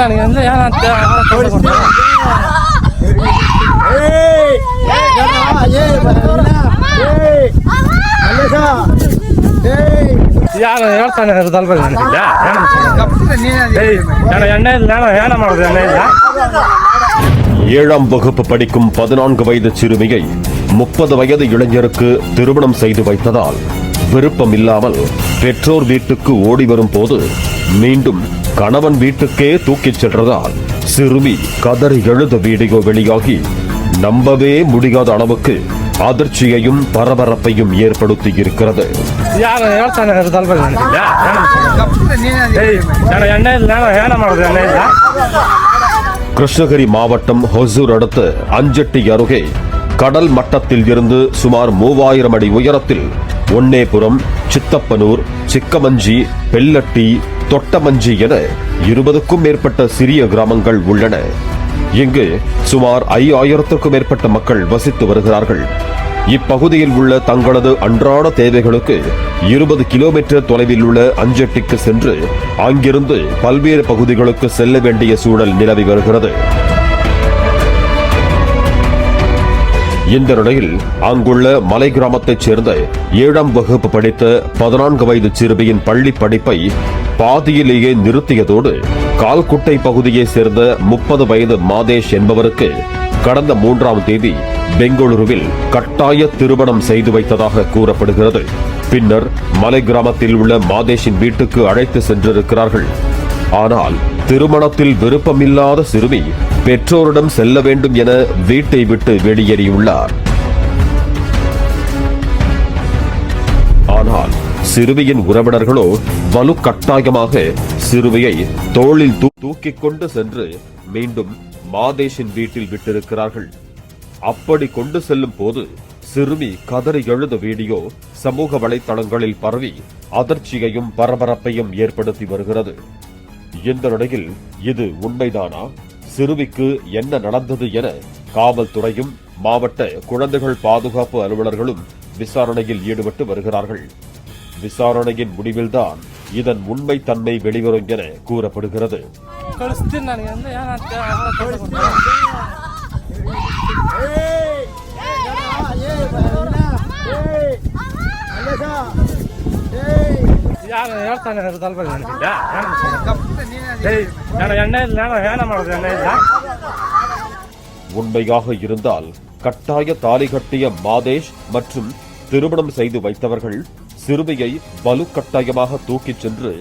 ನನಗೆ ಅಂದ್ರೆ ಏನಂತ ಯಾರು ಹೇಳ್ತಾನೆ ಇರೋದಲ್ವ ನನಗಿಲ್ಲ ಏಯ್ ನಾನು ಎಣ್ಣೆ ಇಲ್ಲ ನಾನು ಏನ ಮಾಡೋದು ಎಣ್ಣೆ ಇಲ್ಲ ஏழாம் வகுப்பு படிக்கும் பதினான்கு வயது சிறுமியை முப்பது வயது இளைஞருக்கு திருமணம் செய்து வைத்ததால் விருப்பம் இல்லாமல் பெற்றோர் வீட்டுக்கு ஓடி வரும் போது மீண்டும் கணவன் வீட்டுக்கே தூக்கிச் சென்றதால் சிறுமி கதறி எழுத வீடியோ வெளியாகி நம்பவே முடியாத அளவுக்கு அதிர்ச்சியையும் பரபரப்பையும் ஏற்படுத்தி இருக்கிறது கிருஷ்ணகிரி மாவட்டம் ஹொசூர் அடுத்து அஞ்சட்டி அருகே கடல் மட்டத்தில் இருந்து சுமார் மூவாயிரம் அடி உயரத்தில் ஒன்னேபுரம் சித்தப்பனூர் சிக்கமஞ்சி பெல்லட்டி தொட்டமஞ்சி என இருபதுக்கும் மேற்பட்ட சிறிய கிராமங்கள் உள்ளன. இங்கு சுமார் ஐயாயிரத்திற்கும் மேற்பட்ட மக்கள் வசித்து வருகிறார்கள். இப்பகுதியில் உள்ள தங்களது அன்றாட தேவைகளுக்கு இருபது கிலோமீட்டர் தொலைவில் உள்ள அஞ்சட்டிக்கு சென்று அங்கிருந்து பல்வேறு பகுதிகளுக்கு செல்ல வேண்டிய சூழல் நிலவி வருகிறது. இந்த நிலையில் அங்குள்ள மலை கிராமத்தைச் சேர்ந்த ஏழாம் வகுப்பு படித்த பதினான்கு வயது சிறுமியின் பள்ளி படிப்பை பாதியிலேயே நிறுத்தியதோடு கால்குட்டை பகுதியைச் சேர்ந்த முப்பது வயது மாதேஷ் என்பவருக்கு கடந்த மூன்றாம் தேதி பெங்களூருவில் கட்டாய திருமணம் செய்து வைத்ததாக கூறப்படுகிறது. பின்னர் மலை கிராமத்தில் உள்ள மாதேஷின் வீட்டுக்கு அழைத்து சென்றிருக்கிறார்கள். ஆனால் திருமணத்தில் விருப்பமில்லாத சிறுமி பெற்றோரிடம் செல்ல வேண்டும் என வீட்டை விட்டு வெளியேறியுள்ளார். ஆனால் சிறுமியின் உறவினர்களோ வலுக்கட்டாயமாக சிறுமியை தோளில் தூக்கிக் கொண்டு சென்று மீண்டும் மாதேஷின் வீட்டில் விட்டிருக்கிறார்கள். அப்படி கொண்டு செல்லும் போது சிறுமி கதறி எழுத வீடியோ சமூக வலைத்தளங்களில் பரவி அதிர்ச்சியையும் பரபரப்பையும் ஏற்படுத்தி வருகிறது. இந்த நிலையில் இது உண்மைதானா சிறுமிக்கு என்ன நடந்தது என காவல்துறையும் மாவட்ட குழந்தைகள் பாதுகாப்பு அலுவலர்களும் விசாரணையில் ஈடுபட்டு வருகிறார்கள் விசாரணையின் முடிவில்தான் இதன் உண்மை தன்மை வெளிவரும் என கூறப்படுகிறது ಕಳಿಸ್ತೀನಿ ನನಗೆ ಅಂದ್ರೆ ಏನಂತ ಯಾರು ಹೇಳ್ತಾನೆ ಇರೋದಲ್ವ உண்மையாக இருந்தால் கட்டாய தாலி கட்டிய மாதேஷ் மற்றும் திருமணம் செய்து வைத்தவர்கள் சிறுமியை வலுக்கட்டாயமாக தூக்கிச் சென்று